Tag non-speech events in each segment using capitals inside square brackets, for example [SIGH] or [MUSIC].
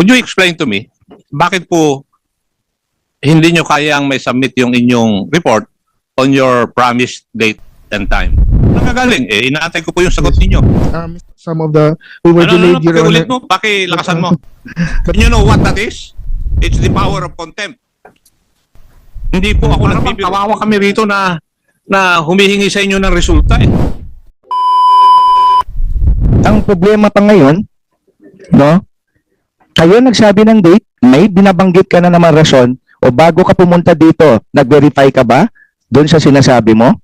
Could you explain to me, bakit po hindi nyo kayang may submit yung inyong report on your promised date and time? Nakagaling, eh, inaantay ko po yung sagot ninyo. Um, some of the, we were Ano, ano, delayed, ano, Your pakiulit Honor. mo, pakilakasan mo. [LAUGHS] You know what that is? It's the power of contempt. Hindi po ako nagbibiro. Kawawa kami rito na na humihingi sa inyo ng resulta eh. Ang problema pa ngayon, no? Kayo nagsabi ng date, may binabanggit ka na naman rason, o bago ka pumunta dito, nag-verify ka ba doon sa sinasabi mo?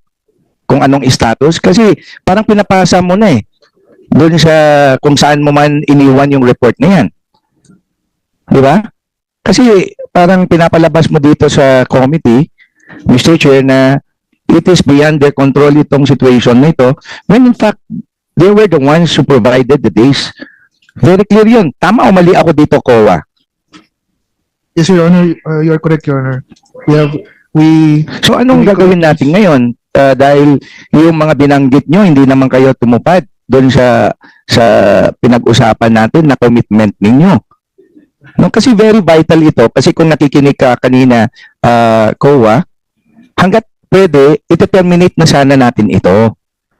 Kung anong status? Kasi parang pinapasa mo na eh. Doon sa kung saan mo man iniwan yung report na yan. Di ba? Kasi parang pinapalabas mo dito sa committee, Mr. Chair, na it is beyond their control itong situation na ito. When in fact, they were the ones who provided the days. Very clear yun. Tama o mali ako dito, Kowa? Yes, Your Honor, uh, you're correct, Your Honor. We have, we, So anong ko- gagawin natin ngayon? Ah, dahil yung mga binanggit nyo, hindi naman kayo tumupad doon sa sa pinag-usapan natin na commitment ninyo. No, kasi very vital ito kasi kung nakikinig ka kanina, uh, Kowa, hanggat pwede, ito-terminate na sana natin ito.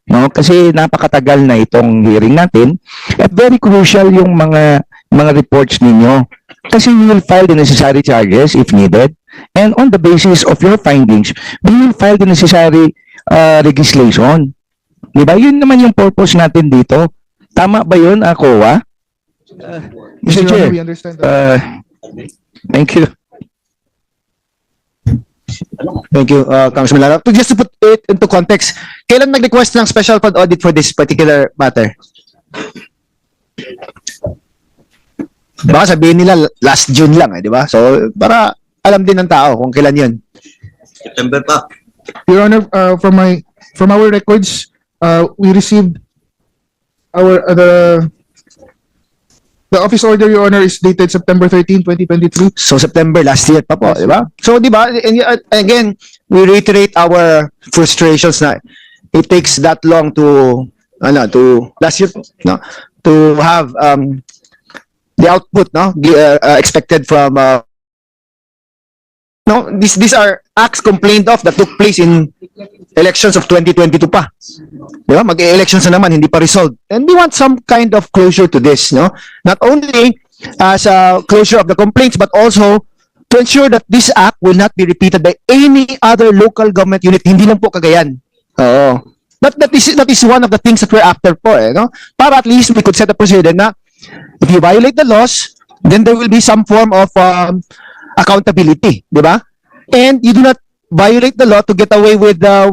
No, kasi napakatagal na itong hearing natin at very crucial yung mga mga reports ninyo. Kasi we will file the necessary charges if needed. And on the basis of your findings, we will file the necessary uh, legislation. Di ba? Yun naman yung purpose natin dito. Tama ba yun, uh, Kowa? yes, Mr. Chair, uh, thank you. Thank you, uh, Congressman Lara. To just to put it into context, kailan nag-request ng special fund audit for this particular matter? Baka sabihin nila last June lang, eh, di ba? So, para alam din ng tao kung kailan yun. September pa. Your Honor, uh, from my, from our records, uh, we received our, uh, the, the office order, Your Honor, is dated September 13, 2023. So, September last year pa po, di ba? So, di ba? And, uh, again, we reiterate our frustrations na it takes that long to, ano, to, last year, no? To have, um, the output, no? Uh, uh, expected from, uh, no, these, these are acts complained of that took place in elections of 2022 pa. Di ba? Mag-elections na naman, hindi pa resolved. And we want some kind of closure to this, no? Not only as a closure of the complaints, but also to ensure that this act will not be repeated by any other local government unit, hindi lang po Cagayan. Oo. But that is, that is one of the things that we're after po, eh, no? Para at least we could set a precedent na if you violate the laws, then there will be some form of um, accountability, di ba? And you do not violate the law to get away with uh,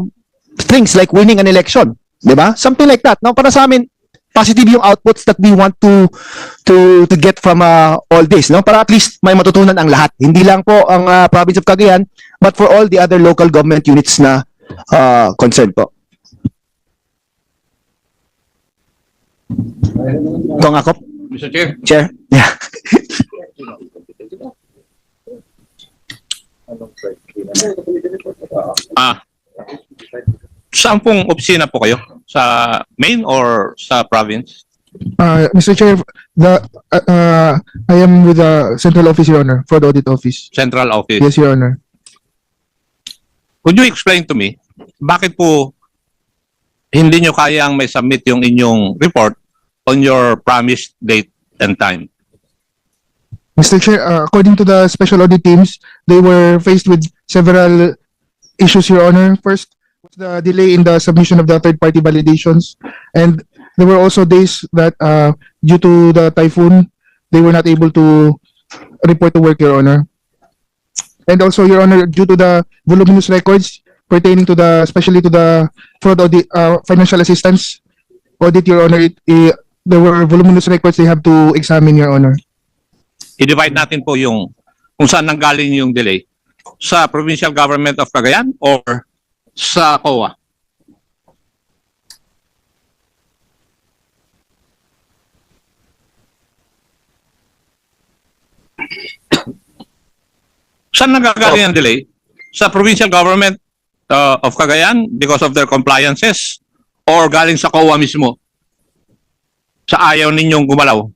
things like winning an election, di ba? Something like that. No, para sa amin, positive yung outputs that we want to to to get from uh, all this, no? Para at least may matutunan ang lahat. Hindi lang po ang uh, province of Cagayan, but for all the other local government units na uh, concerned po. Kung ako, Mr. Chair. Chair? Yeah. Ah. Saan pong opisina po kayo? Sa main or sa province? Uh, Mr. Chair, the, uh, uh, I am with the central office, Your Honor, for the audit office. Central office. Yes, Your Honor. Could you explain to me, bakit po hindi nyo kayang may submit yung inyong report on your promised date and time? Mr. Chair, uh, according to the special audit teams, they were faced with several issues, Your Honor. First, was the delay in the submission of the third-party validations. And there were also days that, uh, due to the typhoon, they were not able to report to work, Your Honor. And also, Your Honor, due to the voluminous records pertaining to the, especially to the fraud audit, uh, financial assistance audit, Your Honor, it, it, there were voluminous records they have to examine, Your Honor. I-divide natin po yung kung saan nanggaling yung delay. Sa provincial government of Cagayan or sa COA? Saan nanggagaling ang delay? Sa provincial government uh, of Cagayan because of their compliances or galing sa COA mismo? Sa ayaw ninyong gumalaw?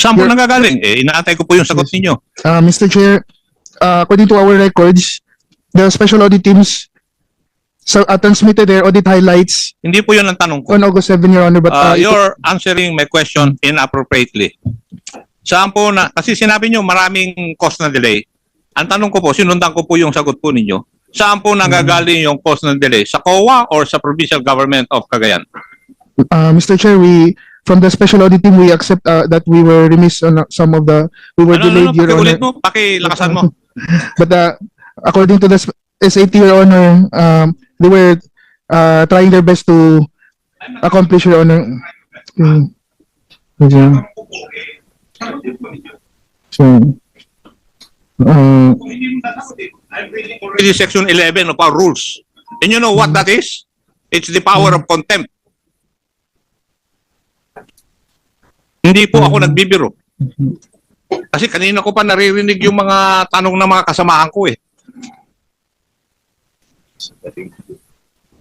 Saan po nanggagaling? Eh, inaantay ko po yung sagot ninyo. Uh, Mr. Chair, uh, according to our records, the special audit teams so, uh, transmitted their audit highlights Hindi po yun ang tanong ko. on August 7, Your Honor. But Uh, uh, it- you're answering my question inappropriately. Saan po na, kasi sinabi nyo maraming cost na delay. Ang tanong ko po, sinundan ko po yung sagot po ninyo. Saan po nanggagaling yung cost ng delay? Sa COA or sa Provincial Government of Cagayan? uh, Mr. Chair, we from the special audit team, we accept uh, that we were remiss on uh, some of the we were Ano, ano, delayed, ano, Your Honor. mo, pakilakasan mo. [LAUGHS] But uh, according to the SAT, Your Honor, um, they were uh, trying their best to accomplish, Your Honor. Mm. Okay. So, uh, I'm reading already section 11 of our rules. And you know what that is? It's the power of contempt. Hindi po ako nagbibiro. Kasi kanina ko pa naririnig yung mga tanong ng mga kasamahan ko eh.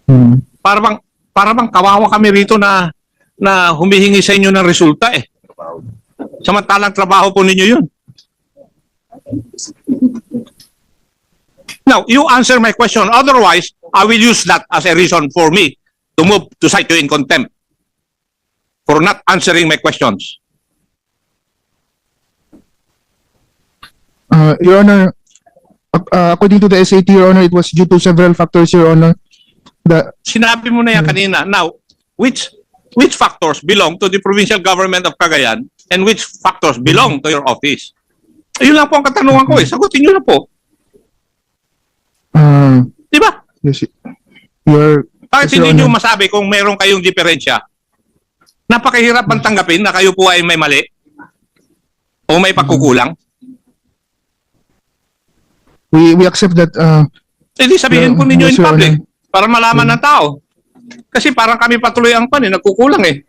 mm, Para bang, para bang kawawa kami rito na na humihingi sa inyo ng resulta eh. Samantalang trabaho po ninyo yun. Now, you answer my question. Otherwise, I will use that as a reason for me to move to cite you in contempt for not answering my questions. uh, Your Honor, uh, according to the SAT, Your Honor, it was due to several factors, Your Honor. The Sinabi mo na yan kanina. Now, which which factors belong to the provincial government of Cagayan and which factors belong to your office? Ayun lang po ang katanungan ko eh. Sagutin nyo na po. uh, Di ba? yes, your Bakit Yes, hindi nyo masabi kung meron kayong diferensya? Napakahirap ang tanggapin na kayo po ay may mali o may pagkukulang. we we accept that uh, Hindi sabihin po Yeah, ninyo in public para malaman ng tao. Kasi parang kami patuloy ang pan eh, nagkukulang eh.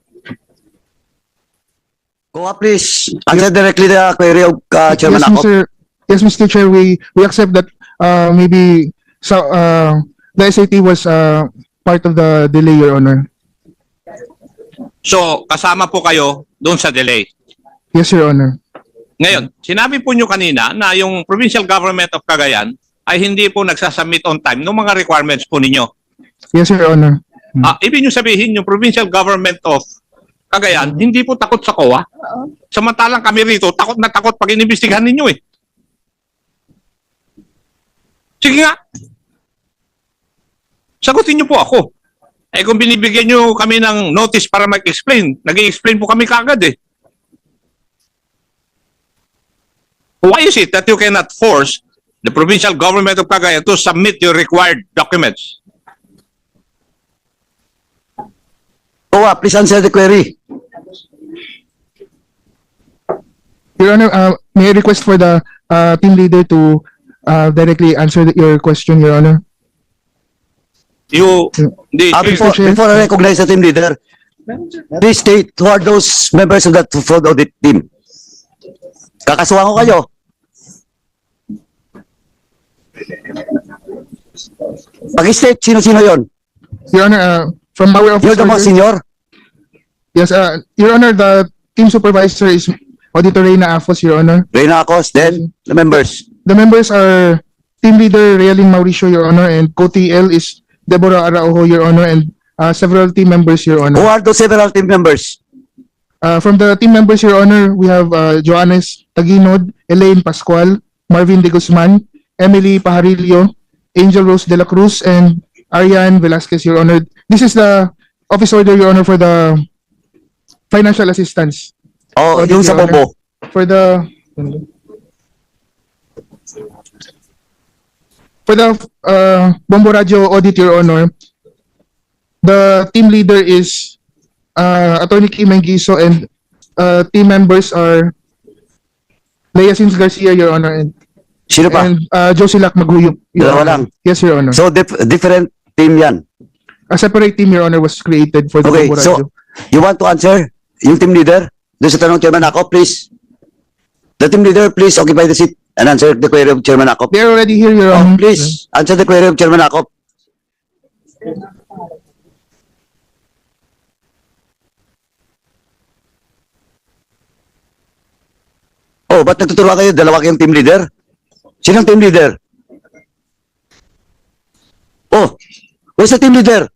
Go up, please. Answer directly the query of uh, Chairman yes, Ako. Mr. Yes, Mr. Chair, we we accept that uh, maybe so uh, the SAT was uh, part of the delay, Your Honor. So, kasama po kayo doon sa delay. Yes, Your Honor. Ngayon, sinabi po nyo kanina na yung provincial government of Cagayan ay hindi po nagsasubmit on time ng mga requirements po ninyo. Yes, Your Honor. Ah, ibig nyo sabihin yung provincial government of Cagayan, hindi po takot sa COA. Samantalang kami rito, takot na takot pag inimbestigahan ninyo eh. Sige nga. Sagutin nyo po ako. Eh kung binibigyan nyo kami ng notice para mag-explain, nag explain po kami kagad eh. Why is it that you cannot force the provincial government of Cagayan to submit your required documents? Go up, please answer the query. Your Honor, uh, may I request for the uh, team leader to uh, directly answer the- your question, Your Honor? You, the, Uh, before, Chair. before I recognize the team leader, please state who are those members of that fraud audit team. Kakasuhan ko kayo. Pag-state, sino-sino yon? Your Honor, uh, from our office You're the most order- senior? Yes, uh, Your Honor, the team supervisor is Auditor Reyna Afos, Your Honor. Reyna Acos, then the members. The members are team leader Realing Mauricio, Your Honor, and co-TL is Deborah Araujo, Your Honor, and uh, several team members, Your Who Honor. are those several team members? Uh, from the team members, Your Honor, we have uh, Joannes Taginod, Elaine Pascual, Marvin De Guzman, Emily Pajarillo, Angel Rose De La Cruz, and Ariane Velasquez, Your Honor. This is the office order, Your Honor, for the financial assistance. Oh, Audit, yung sa. Bobo. For the for the uh, Bombo Radio audit, Your Honor, the team leader is uh, Attorney Kim Mengiso and uh, team members are Leia Sins Garcia, Your Honor, and, Sino pa? and uh, Josie Lac Maguyuk, Your Dalawa Honor. Yes, Your Honor. So, dif- different team yan. A separate team, Your Honor, was created for the Okay, Bombo so, Radio. you want to answer? Yung team leader? Doon sa tanong Chairman Ako, please. The team leader, please occupy the seat and answer the query of Chairman Ako. They're already here, Your Oh, Honor. please, answer the query of Chairman Ako. Oh, ba't nagtuturuan kayo? Dalawa kayong team leader? Sinong team leader? Oh, who's the team leader?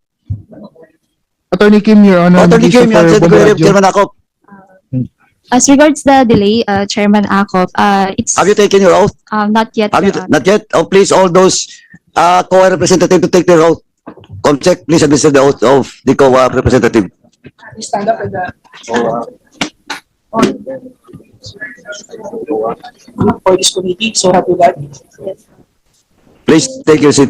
Attorney Kim, Your Honor. Attorney Kim, yan, for Secretary Bombaradyo. Chairman Akop. As regards the delay, uh, Chairman Akop, uh, it's Have you taken your oath? um, not yet. Have you, Your Honor. not yet? Oh, please, all those uh, COA representative to take their oath. Comcheck, please administer the oath of the COA representative. stand up for the for this committee, so happy that. Please take your seat.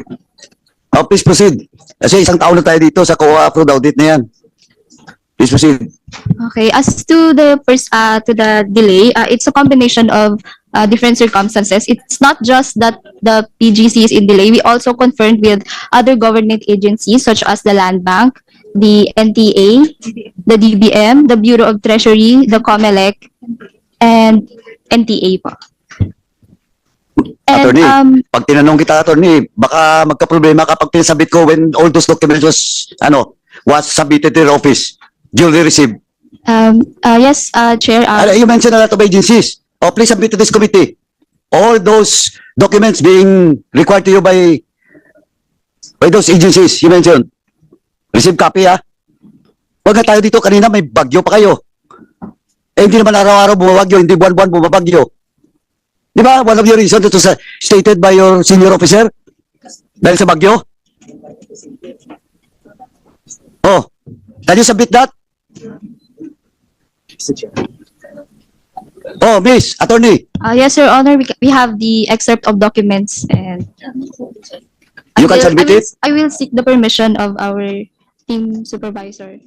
Oh, please proceed. Kasi isang taon na tayo dito sa COA approved audit na yan. Please proceed. Okay, as to the first, uh, to the delay, uh, it's a combination of uh, different circumstances. It's not just that the PGC is in delay. We also confirmed with other government agencies such as the Land Bank, the NTA, the DBM, the Bureau of Treasury, the COMELEC, and NTA po. And, Attorney. um, Pag tinanong kita, attorney, baka magka-problema kapag pinasabit ko when all those documents was, ano, was submitted to your office, duly received. um, uh, yes, uh, Chair, uh, you mentioned a lot of agencies. Oh, please submit to this committee. All those documents being required to you by by those agencies you mentioned. Receive copy, ha? Huwag na tayo dito. Kanina may bagyo pa kayo. Eh, hindi naman araw-araw bumabagyo. Hindi buwan-buwan bumabagyo. Di ba? One of your reasons ito sa stated by your senior officer? Dahil sa bagyo? Oh, can you submit that? Oh, miss, attorney. uh, yes, Your Honor, we, ca- we have the excerpt of documents and You I can will- submit I will- it? I will seek the permission of our team supervisor.